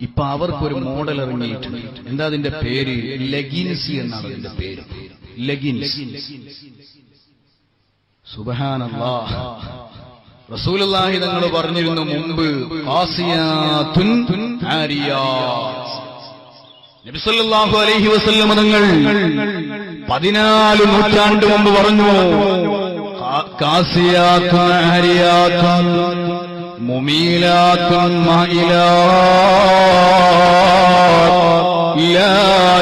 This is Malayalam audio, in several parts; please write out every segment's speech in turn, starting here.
ഇപ്പൊ അവർക്കൊരു മോഡൽ ഇറങ്ങിയിട്ടുണ്ട്. എന്താ അതിന്റെ പേര്? ലെഗിൻസി എന്നാണ് അതിന്റെ പേര്. ലെഗിൻസ് റസൂലുള്ളാഹി തങ്ങൾ പറഞ്ഞിരുന്നു മുമ്പ് അലൈഹി വസല്ലം തങ്ങൾ പതിനാല് നൂറ്റാണ്ട് മുമ്പ് പറഞ്ഞു. കാ- കാസിയാത്തുൻ ആരിയാത്തുൻ മുമീലാത്തുൻ മായിലാത്ത് ലാ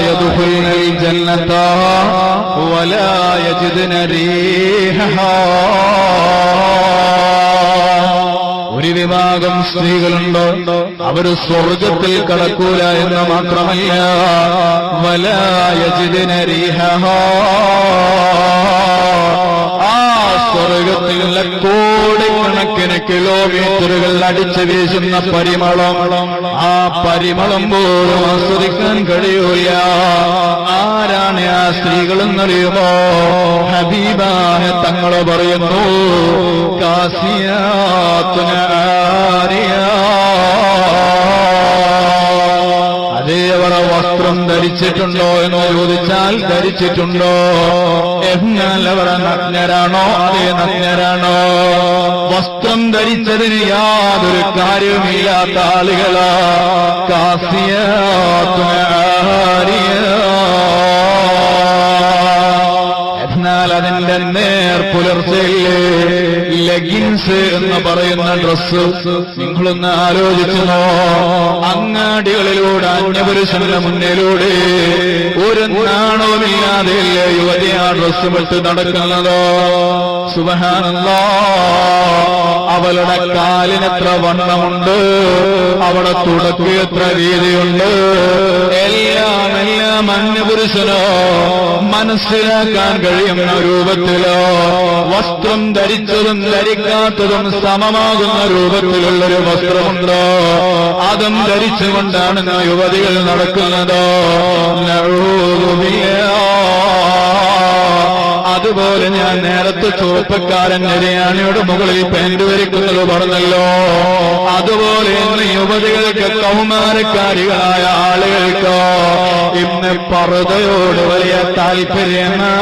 യദ്ഖുൽനൽ ജന്നത വലാ യജിദ്ന റീഹഹാ ഒരു വിഭാഗം സ്ത്രീകളുണ്ട്? അവർ സ്വർഗത്തിൽ കടക്കൂല എന്ന് മാത്രമല്ല. വലായജിദിനരീഹ ആ സ്വർഗത്തിലുള്ള കോടിക്കണക്കിന് കിലോമീറ്ററുകൾ അടിച്ചു വീശുന്ന പരിമളം. ആ പരിമളം പോലും ആസ്വദിക്കാൻ കഴിയൂല. ആരാണ് ആ സ്ത്രീകളെന്നറിയുമോ? ഹബീബായ തങ്ങൾ പറയുന്നു കാസിയാത്തുന അതേ വസ്ത്രം ധരിച്ചിട്ടുണ്ടോ എന്ന് ചോദിച്ചാൽ ധരിച്ചിട്ടുണ്ടോ? എന്നാൽ അവർ നഗ്നരാണോ? അതേ നഗ്നരാണോ? വസ്ത്രം ധരിച്ചതിന് യാതൊരു കാര്യവുമില്ലാത്ത ആളുകളാ. കാസിയ എന്നാൽ അതിന്റെ നേർ പുലർച്ചയില്ലേ ലെഗിൻസ് എന്ന് പറയുന്ന ഡ്രസ് നിങ്ങളൊന്ന് ആലോചിച്ചോ അങ്ങാടികളിലൂടെ അന്യപുരുഷന്റെ മുന്നിലൂടെ ഒരു നാണവുമില്ലാതെ യുവതി ആ ഡ്രസ് വിട്ട് നടക്കുന്നതോ? സുബഹാനല്ലോ അവളുടെ കാലിനെത്ര വണ്ണമുണ്ട്? അവിടെ തുടക്ക് എത്ര വീതിയുണ്ട്? എല്ലാം എല്ലാം അന്യപുരുഷനോ മനസ്സിലാക്കാൻ കഴിയുന്ന രൂപത്തിലോ വസ്ത്രം ധരിച്ചതും ധരിക്കാത്തതും സമമാകുന്ന രൂപത്തിലുള്ളൊരു വസ്ത്രമുണ്ടോ അതും ധരിച്ചുകൊണ്ടാണ് യുവതികൾ നടക്കുന്നത്. അതുപോലെ ഞാൻ നേരത്തെ ചുവപ്പക്കാരൻ നിരയാണിയുടെ മുകളിൽ പെയിന്റ് വരിക്കുന്നത് പറഞ്ഞല്ലോ. അതുപോലെ യുവതികൾക്ക് കൗമാരക്കാരികളായ ആളുകൾക്ക് ഇന്ന് പറുതയോട് വലിയ താല്പര്യമാ.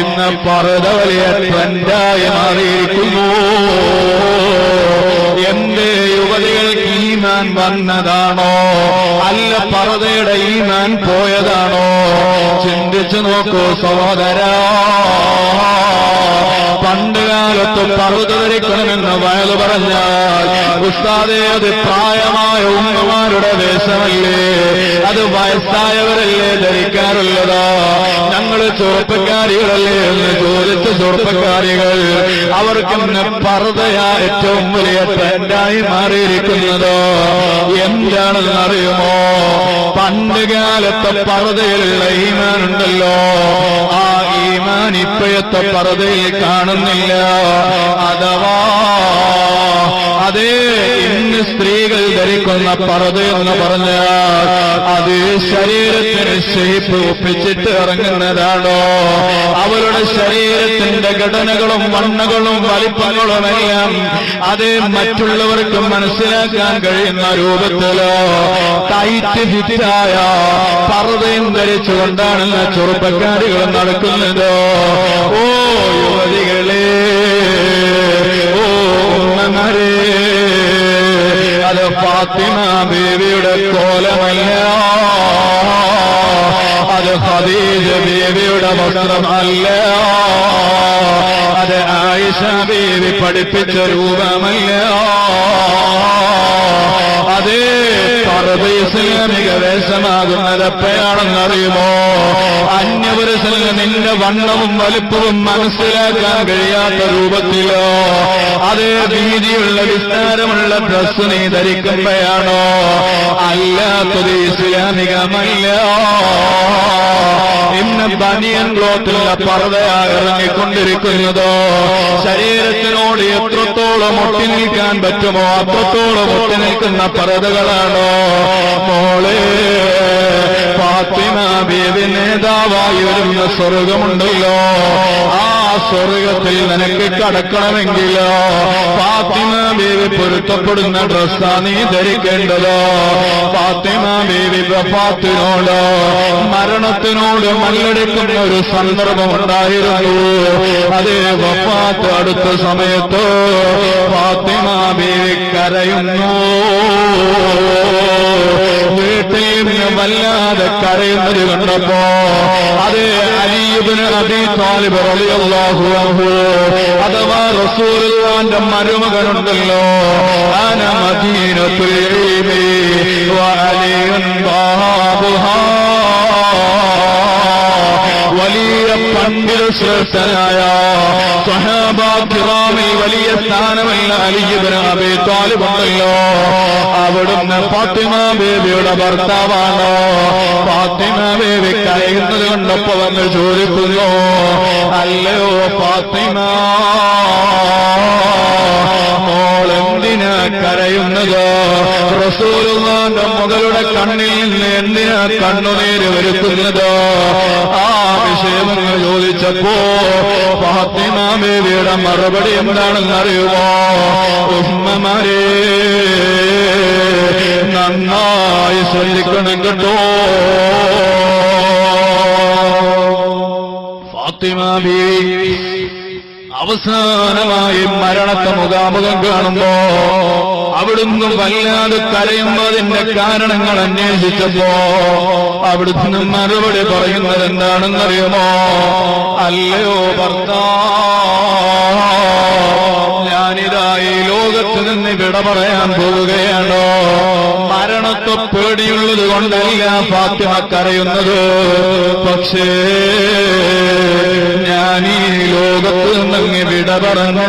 ഇന്ന് പറുത വലിയ ട്രെൻഡായി മാറിയിരിക്കുന്നു. എന്റെ യുവതികൾക്ക് ഈമാൻ വന്നതാണോ? അല്ല പറതയുടെ ഈമാൻ പോയതാണോ? ചിന്തിച്ചു നോക്കൂ സഹോദര. പണ്ട് കാലത്ത് പറുത ധരിക്കണമെന്ന് വയൽ പറഞ്ഞാൽ ഉസ്താദേ അത് പ്രായമായ ഉമ്മമാരുടെ വേഷമല്ലേ? അത് വയസ്സായവരല്ലേ ധരിക്കാറുള്ളത്? ഞങ്ങൾ ചെറുപ്പക്കാരികളല്ലേ എന്ന് ചോദിച്ച ചെറുപ്പക്കാരികൾ അവർക്ക് പറുതയ ഏറ്റവും വലിയ ട്രെൻഡായി മാറിയിരിക്കുന്നത്. എന്താണെന്നറിയുമോ? പണ്ട് കാലത്തെ പറുതയിലുള്ള ഈമാനുണ്ടല്ലോ ആ ഈമാൻ ഇപ്പോഴത്തെ പറതയിൽ കാണുന്നില്ല. അഥവാ അതേ ഇന്ന് സ്ത്രീകൾ ധരിക്കുന്ന പറത എന്ന് പറഞ്ഞാൽ അത് ശരീരത്തിന് ഷേപ്പ് ഒപ്പിച്ചിട്ട് ഇറങ്ങുന്നതാണോ? അവരുടെ ശരീരത്തിന്റെ ഘടനകളും വണ്ണകളും വലിപ്പങ്ങളും എല്ലാം അത് മറ്റുള്ളവർക്ക് മനസ്സിലാക്കാൻ കഴിയുന്ന രൂപത്തിലോ ടൈറ്റ് ഫിറ്റായ പറതയും ധരിച്ചുകൊണ്ടാണ് ചെറുപ്പക്കാരികൾ നടക്കുന്നത് ഓ യുവതികളെ ഓ ഉമ്മമാരെ. അത് ഫാത്തിമ ബേബിയുടെ കോലമല്ല. അത് ഹദീജ ബേബിയുടെ വസ്ത്രമല്ല. അത് ആയിഷ ബേബി പഠിപ്പിച്ച രൂപമല്ല. പർവ ഇസ്ലാമിക വേഷമാകുന്നത് എപ്പോഴാണെന്നറിയുമോ അന്യപുരുഷന് നിന്റെ വണ്ണവും വലുപ്പവും മനസ്സിലാക്കാൻ കഴിയാത്ത രൂപത്തിലോ? അതേ വീതിയുള്ള വിസ്താരമുള്ള ഡ്രസ് നീ ധരിക്കുമ്പോഴാണോ? അല്ലാത്തത് ഇസ്ലാമികമല്ല. ഇന്ന് ബനിയൻ ക്ലോത്തുള്ള പർവയാ ഇറങ്ങിക്കൊണ്ടിരിക്കുന്നതോ? ശരീരത്തിനോട് എത്രത്തോളം ഒട്ടി നിൽക്കാൻ പറ്റുമോ? അത്രത്തോളം ഒട്ടി നിൽക്കുന്ന മോളെ ഫാത്തിമ ബേബി നേതാവായി വരുന്ന സ്വർഗമുണ്ടല്ലോ. ആ സ്വർഗത്തിൽ നിനക്ക് കടക്കണമെങ്കിലോ ഫാത്തിമ പൊരുത്തപ്പെടുന്ന ഡ്രസ്സാ നീ ധരിക്കേണ്ടതോ. ഫാത്തിമ ബേബി വഫാത്തിനോട് മരണത്തിനോട് മല്ലടിക്കുന്ന ഒരു സന്ദർഭം ഉണ്ടായിരുന്നു. അതേ വഫാത്ത് അടുത്ത സമയത്ത് ഫാത്തിമ ബേബി കരയുന്നു. വീട്ടിൽ നിന്ന് വല്ലാതെ കരയുന്നത് കണ്ടപ്പോ അതേ അലീബിന് അബി താലിബ് റളിയല്ലാഹു അൻഹു അഥവാ റസൂലുള്ളാന്റെ മരുമകനുണ്ടല്ലോ ആന മദീനത്തുൽ ഇൽമി വഅലിയുൻ ബാബുഹാ വലിയ പണ്ഡിത ശ്രേഷ്ഠനായ സഹാബാക്കിറാമിൽ വലിയ സ്ഥാനമല്ല അലിജിബിന് താലിബാണല്ലോ അവിടുന്ന് ഫാത്തിമ ബേബിയുടെ ഭർത്താവാണോ. ഫാത്തിമ ബേബി കരയുന്നത് കണ്ടപ്പോ വന്ന് ചോദിക്കുന്നു അല്ലയോ ഫാത്തിമ മോളെന്തിനാ കരയുന്നത്? റസൂലുള്ളാന്റെ മകളുടെ കണ്ണിൽ നിന്ന് എന്തിനാ കണ്ണുനീര് വരുത്തുന്നത് ആ വിഷയമെന്ന് ചോദിച്ചപ്പോ ഫാത്തിമാമേവിയുടെ മറുപടി എന്താണെന്ന് അറിയുമോ? ഉമ്മമാരെ നന്നായി ശ്രദ്ധിക്കണം കേട്ടോ. ഫാത്തിമ ബീവി അവസാനമായി മരണത്തെ മുഖാമുഖം കാണുമ്പോ അവിടുന്ന് വല്ലാതെ കരയുമ്പോ കാരണങ്ങൾ അന്വേഷിച്ചപ്പോ അവിടുന്ന് മറുപടി പറയുന്നത് എന്താണെന്നറിയുമോ അല്ലയോ ഭർത്താ ലോകത്ത് നിന്ന് വിട പറയാൻ പോവുകയാണോ? മരണത്തെ പേടിയുള്ളത് കൊണ്ടല്ല ഫാത്തിമ കരയുന്നത്. പക്ഷേ ഞാൻ ഈ ലോകത്ത് നിന്നങ്ങ് വിട പറഞ്ഞ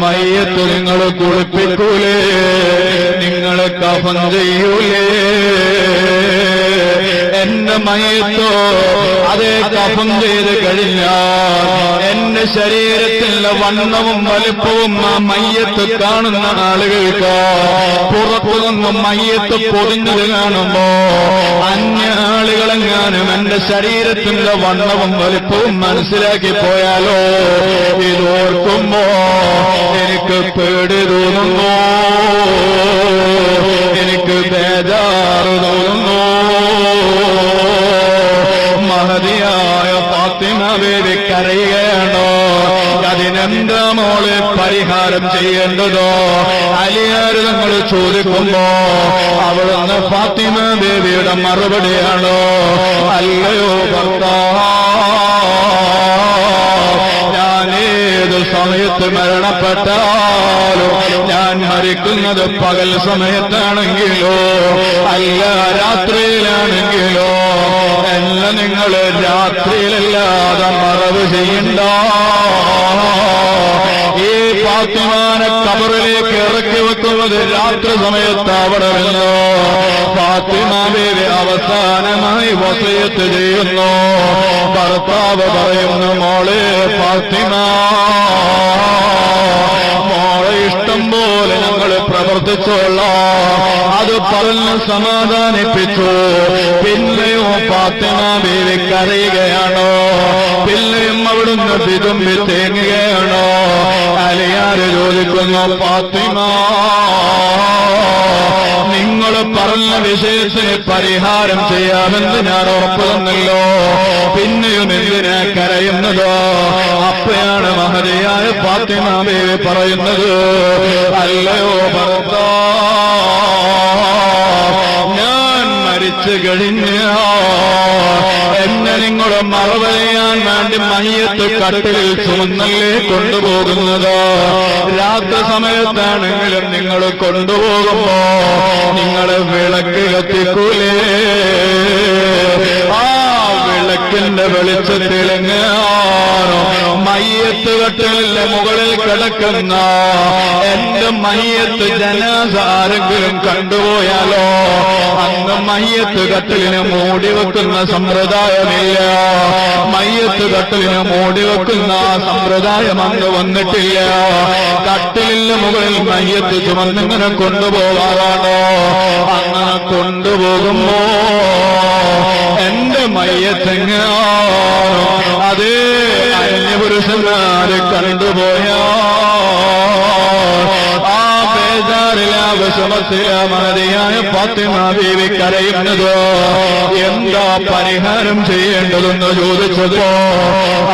മയ്യത്ത് നിങ്ങൾ കുളിപ്പിക്കൂലേ നിങ്ങൾ കഫം ചെയ്യൂലേ. എന്റെ മയത്തോ അതേ കഫം ചെയ്ത് കഴിഞ്ഞാൽ എന്റെ ശരീരത്തിലെ വണ്ണവും വലുപ്പവും ആ മയ്യത്ത് കാണുന്ന ആളുകൾക്ക് പുറത്തു നിന്നും മയ്യത്ത് പൊതിഞ്ഞത് കാണുമ്പോ അന്യ ആളുകളെങ്ങാനും എന്റെ ശരീരത്തിന്റെ വണ്ണവും വലുപ്പവും മനസ്സിലാക്കി പോയാലോ? ഇതോർക്കുമ്പോ എനിക്ക് പേടി തോന്നുന്നു. എനിക്ക് ബേജാറ് തോന്നുന്നു. മഹതിയായ ഫാത്തിമ ബേബി കരയുകയാണോ അതിനെന്താ മോൾ പരിഹാരം ചെയ്യേണ്ടതോ? അലിയാര് നമ്മൾ ചോദിക്കുമ്പോ അവിടുന്ന് ഫാത്തിമ ബേബിയുടെ മറുപടിയാണോ? അല്ലയോ ഭർത്താ. സമയത്ത് മരണപ്പെട്ടാലോ ഞാൻ മരിക്കുന്നത് പകൽ സമയത്താണെങ്കിലോ അല്ല രാത്രിയിലാണെങ്കിലോ എന്നെ നിങ്ങൾ രാത്രിയിലല്ലാതെ മറവ് ചെയ്യണ്ട. ഫാത്തിമാനെ കബറിലേക്ക് ഇറക്കി വെക്കുന്നത് രാത്രി സമയത്താവണമെന്നോ ഫാത്തിമ ബേബി അവസാനമായി വസയത്ത് ചെയ്യുന്നു. ഭർത്താവ് പറയുന്നു മോളെ ഫാത്തിമ മോളെ ഇഷ്ടം പോലെ ഞങ്ങൾ പ്രവർത്തിച്ചോളാം അത് പറഞ്ഞ് സമാധാനിപ്പിച്ചു. പിന്നെയോ ഫാത്തിമ ബേവി കരയുകയാണോ? പിന്നെയും അവിടുന്ന് വിതുമ്പി തേങ്ങുകയാണോ? ചോദിക്കുന്നു ഫാത്തിമ നിങ്ങൾ പറഞ്ഞ വിഷയത്തിന് പരിഹാരം ചെയ്യാമെന്ന് ഞാൻ ഉറപ്പു തന്നല്ലോ പിന്നെയും എന്തിനാ കരയുന്നതോ? അപ്പയാണ് മഹതിയായ പാത്തിമാവേ പറയുന്നത്. അല്ലയോ ഭർത്താ ഞാൻ മരിച്ചു കഴിഞ്ഞ എന്നെ നിങ്ങൾ മറവറിയാൻ വേണ്ടി മയ്യത്ത് കട്ടിലിൽ ചുമന്നല്ലേ കൊണ്ടുപോകുന്നത്? രാത്രി സമയത്താണെങ്കിലും നിങ്ങൾ കൊണ്ടുപോകുമ്പോ നിങ്ങളെ വിളക്ക് കത്തിക്കൂലേ ആ വിളക്കിന്റെ വെളിച്ചത്തിലെങ്ങാനോ മയ്യത്ത് കട്ടിലിന്റെ മുകളിൽ കിടക്കുന്ന എന്റെ മയ്യത്ത് ജനസാരെങ്കിലും കണ്ടുപോയാലോ? മയ്യത്ത് കട്ടിലിന് മൂടി വെക്കുന്ന സമ്പ്രദായമില്ല. മയ്യത്ത് കട്ടിലിന് മൂടി വെക്കുന്ന സമ്പ്രദായം അന്ന് വന്നിട്ടില്ല. കട്ടിലിന് മുകളിൽ മയ്യത്ത് ചുമന്നിങ്ങനെ കൊണ്ടുപോകാറാണോ? അങ്ങനെ കൊണ്ടുപോകുമ്പോ എന്റെ മയ്യത്തെങ്ങ? അതേ അന്യപുരുഷന്മാരെ കണ്ടുപോയാ വിഷമത്തില മതിയായ ഫാത്തിമ ബീവി കരയുന്നത്? എന്താ പരിഹാരം ചെയ്യേണ്ടതെന്ന് ചോദിച്ചപ്പോ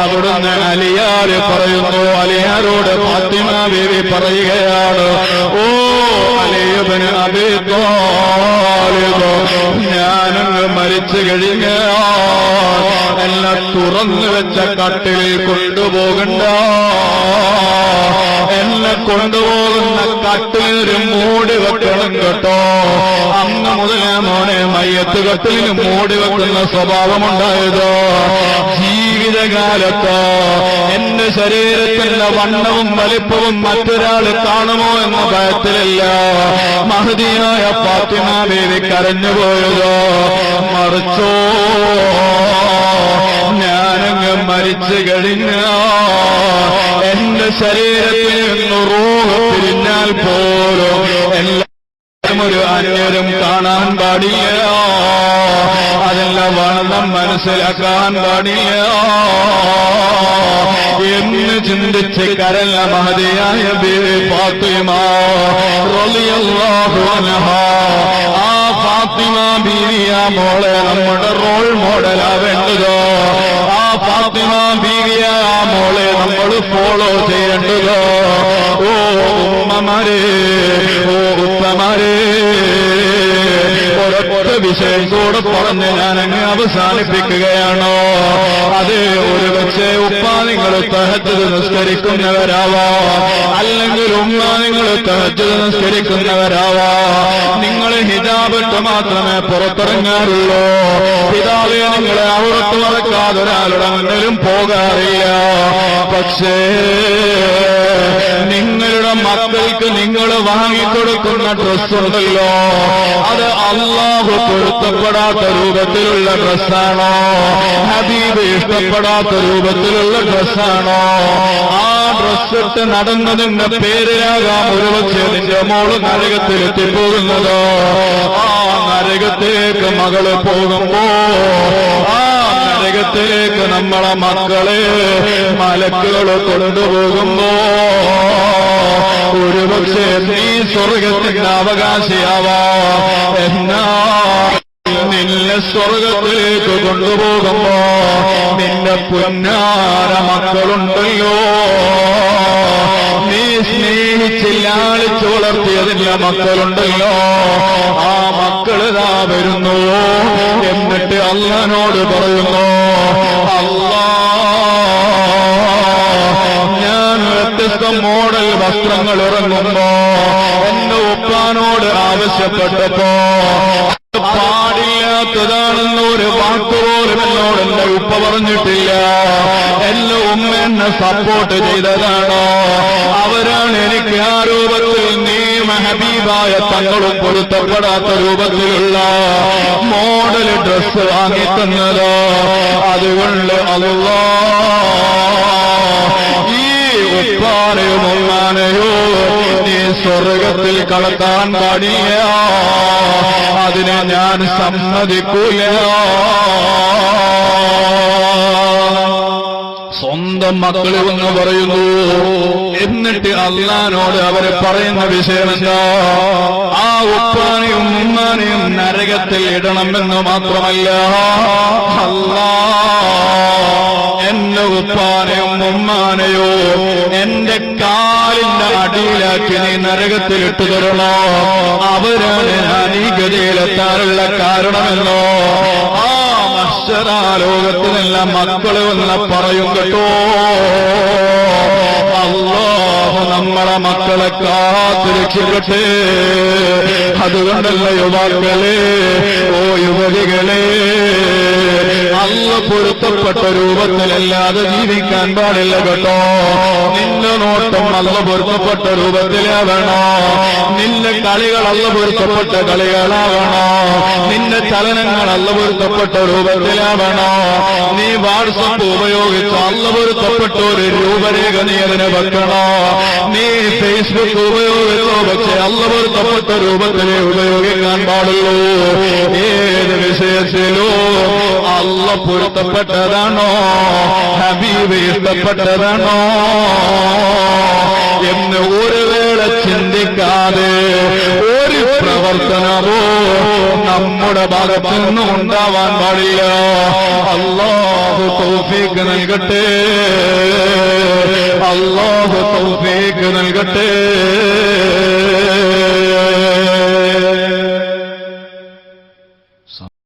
അവിടുന്ന് അലിയാർ പറയുന്നു അലിയാരോട് ഫാത്തിമ ബീവി പറയുകയാണ് ഓ അലിയബന് അബിത്വാലിബ് ഞാനങ്ങ് മരിച്ചു കഴിഞ്ഞാൽ എന്നെ തുറന്നു വെച്ച കട്ടിലിൽ കൊണ്ടുപോകണ്ട. എന്നെ കൊണ്ടുപോകുന്ന കട്ടിലൊരു മൂടി വെക്കണം കേട്ടോ. മുതലേ മോനെ മയ്യത്ത് കട്ടിലിന് മൂടി വെക്കുന്ന സ്വഭാവമുണ്ടായതോ? ജീവിതകാലത്ത് എന്റെ ശരീരത്തിന്റെ വണ്ണവും വലിപ്പവും മറ്റൊരാൾ കാണുമോ എന്ന ഭയത്തിലല്ല. മഹതിയായ ഫാത്തിമ ബേബി കരഞ്ഞുപോയതോ? മറിച്ചോ? ഞാനങ്ങ് മരിച്ചു കഴിഞ്ഞ എന്റെ ശരീരത്തിൽ നിന്ന് റോഹ് പിരിഞ്ഞാൽ പോലും അന്യരും കാണാൻ പാടില്ല. അതെല്ലാം വണ്ണം മനസ്സിലാക്കാൻ പാടില്ല. എന്ന് ചിന്തിച്ച് കരല്ല മഹതിയായ ആ ഫാത്തിമ മോളെ നമ്മുടെ റോൾ മോഡലാവേണ്ടത്. ആ ഫാത്തിമ ബീവിയ മോളെ നമ്മൾ ഫോളോ ചെയ്യേണ്ടതോ. ഓ ഉമ്മമാരെ ഓ ഒരൊറ്റ വിഷയം കൂടെ പറഞ്ഞ് ഞാൻ അങ്ങ് അവസാനിപ്പിക്കുകയാണോ? അത് ഒരു പക്ഷേ ഉപ്പ നിങ്ങൾ തഹജത് നിസ്കരിക്കുന്നവരാവാ. അല്ലെങ്കിൽ ഉമ്മ നിങ്ങൾ തഹജത് നിസ്കരിക്കുന്നവരാവാ. നിങ്ങൾ ഹിജാബിട്ട് മാത്രമേ പുറത്തിറങ്ങാറുള്ളൂ. പിതാവെ നിങ്ങളെ അവിടത്ത് മറക്കാതെ ഒരാളുടെ മുന്നിലും പോകാറില്ല. പക്ഷേ നിങ്ങളുടെ മക്കൾക്ക് നിങ്ങൾ വാങ്ങിക്കൊടുക്കുന്ന ഡ്രസ്സുണ്ടല്ലോ. അത് അള്ളാഹു പൊരുത്തപ്പെടാത്ത രൂപത്തിലുള്ള ഡ്രസ്സാണോ? ഹബീബ് ഇഷ്ടപ്പെടാത്ത രൂപത്തിലുള്ള ഡ്രസ്സാണോ? ആ ഡ്രസ് ഇട്ട് നടന്നതിന്റെ പേരിലാകാം ഒരുപക്ഷെ നിന്റെ മോൾ നരകത്തിലെത്തി പോകുന്നത് ആ നരകത്തേക്ക് മകൾ പോകുമ്പോ ആ നമ്മളെ മക്കളെ മലക്കുകൾ കൊണ്ടുപോകുമ്പോ ഒരുപക്ഷെ നീ സ്വർഗത്തിന്റെ അവകാശിയാവാ. എന്നാ നിന്നെ സ്വർഗത്തിലേക്ക് കൊണ്ടുപോകുമ്പോ നിന്റെ പൊന്നാര മക്കളുണ്ടല്ലോ. നീ സ്നേഹിച്ചില്ലാളിച്ചു വളർത്തിയതിന്റെ മക്കളുണ്ടല്ലോ. ആ മക്കളിതാ വരുന്നു. എന്നിട്ട് അള്ളനോട് പറയുന്നു അല്ലാ ഞാൻ വ്യത്യസ്ത മോഡൽ വസ്ത്രങ്ങൾ ഇറങ്ങുമ്പോ എന്റെ ഉപ്പാനോട് ആവശ്യപ്പെട്ടപ്പോ പാടില്ലാത്തതാണെന്ന് ഒരു വാക്കുപോലും എന്നോട് എന്റെ ഉപ്പ പറഞ്ഞിട്ടില്ല. എന്റെ ഉമ്മ എന്നെ സപ്പോർട്ട് ചെയ്തതാണോ? അവരാണ് എനിക്ക് ആ രൂപത്തിൽ നിയമ ഹബീബായ തങ്ങളും പൊരുത്തപ്പെടാത്ത രൂപത്തിലുള്ള മോഡൽ ഡ്രസ് വാങ്ങിത്തന്നത്. അതുകൊണ്ട് അല്ലാ സ്വർഗത്തിൽ കളത്താൻ പാടിയോ അതിനെ ഞാൻ സമ്മതിക്കൂല. സ്വന്തം മക്കൾ എന്ന് പറയുന്നു എന്നിട്ട് അള്ളഹാനോട് അവർ പറയുന്ന വിഷയം എന്താ? ആ ഉപ്പാനെയും ഉമ്മാനെയും നരകത്തിൽ ഇടണമെന്ന് മാത്രമല്ല. അല്ലാ. അടിയിലാക്കി നീ നരകത്തിലിട്ടു തരണോ അവരാണ് ഞാൻ ഈ ഗതിയിലെത്താനുള്ള കാരണമെന്നോ? ആ മത്സരാലോകത്തിനെല്ലാം മക്കൾ വന്ന് പറയും കേട്ടോ. അള്ളാഹു നമ്മളെ മക്കളെ കാത്തിരക്ഷിക്കട്ടെ. അതുകൊണ്ടല്ല യുവാക്കളെ ഓ യുവതികളെ അല്ല പൊരുത്തപ്പെട്ട രൂപത്തിലല്ലാതെ ജീവിക്കാൻ പാടില്ല കേട്ടോ. നിന്റെ നോട്ടം അല്ല പൊരുത്തപ്പെട്ട രൂപത്തിലാവണോ നിന്റെ കളികൾ അല്ല പൊരുത്തപ്പെട്ട കളികളാവണോ നിന്റെ ചലനങ്ങൾ അല്ല പൊരുത്തപ്പെട്ട രൂപത്തിലാവണോ നീ വാട്സപ്പ് ഉപയോഗിച്ച് അല്ല പൊരുത്തപ്പെട്ട ഒരു രൂപരേഖ നീ അതിനെ വെക്കണോ? നീ ഫേസ്ബുക്ക് ഉപയോഗിച്ചോ? പക്ഷെ അല്ല പൊരുത്തപ്പെട്ട രൂപത്തിലേ ഉപയോഗിക്കാൻ പാടുള്ളൂ. ഏത് വിഷയത്തിലോ അള്ള പൊരുത്തപ്പെട്ടതാണോ? ഹബീബ് ഇഷ്ടപ്പെട്ടതാണോ? എന്ന് ഒരു വേള ചിന്തിക്കാതെ ഒരു പ്രവർത്തനമോ നമ്മുടെ ഭാഗത്ത് നിന്നും ഉണ്ടാവാൻ പാടില്ല. അള്ളാഹു തൗഫീക്ക് നൽകട്ടെ. അള്ളാഹു തൗഫീക്ക് നൽകട്ടെ.